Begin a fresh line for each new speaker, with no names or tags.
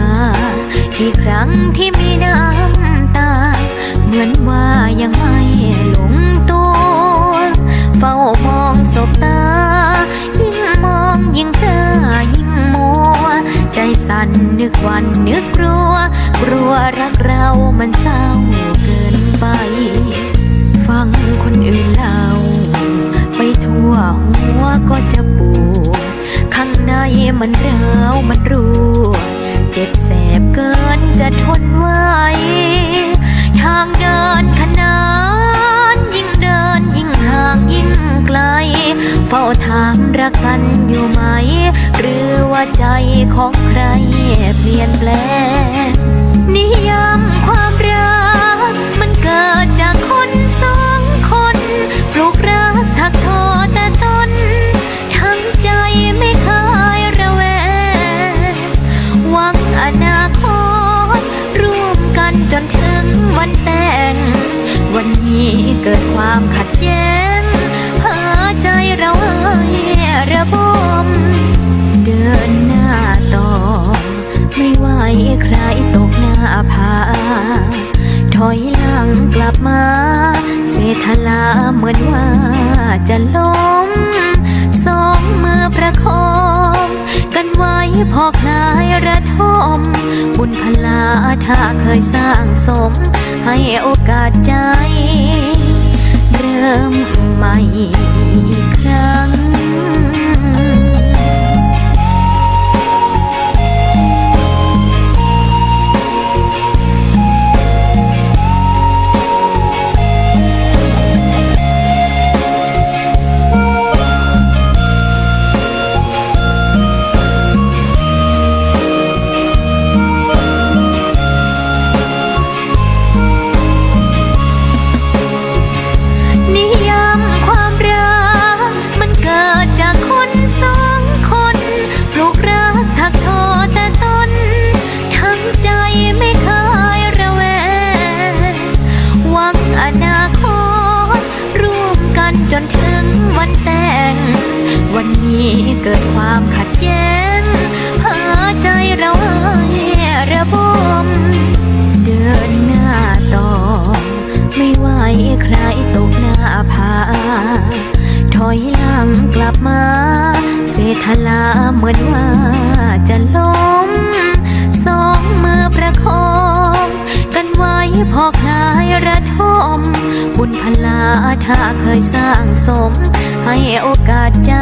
มา กี่ครั้งที่มีน้ำตา เหมือนว่ายังไม่ลงตัว เฝ้ามองสบตา ยิ่งมองยิ่งเพลอยิ่งมัว ใจสั่นนึกวันนึกกลัว กลัวรักเรามันเศร้าเกินไป ฟังคนอื่นเล่า ไปทั่วหัวก็จะปวดข้างในมันร้าวมันรัว เจ็บแสบเกินจะทนไหวทางเดินขนานยิ่งเดินยิ่งห่างยิ่งไกล เฝ้าถามรักกันอยู่ไหม หรือว่าใจของใครเปลี่ยนแปลงนิยา วันนี้เกิดความขัดแย้งหาใจเราให้ระบม เดินหน้าต่อ ไม่ไหวใครตกหน้าผาถอยหลังกลับมา เสถลาเหมือนว่าจะล้ม สองมือประคองกันไว้พอคลายระทม บุญพลาถ้าเคยสร้างสม ให้โอกาสใจ เริ่มใหม่ เกิดความขัดแย้งหาใจเราให้ระบม เดินหน้าต่อ ไม่ไหวใครตกหน้าผาถอยหลังกลับมา เสถลาเหมือนว่าจะล้ม สองมือประคอง กันไว้พอคลายระทม บุญพลาถ้าเคยสร้างสม ให้โอกาสใจ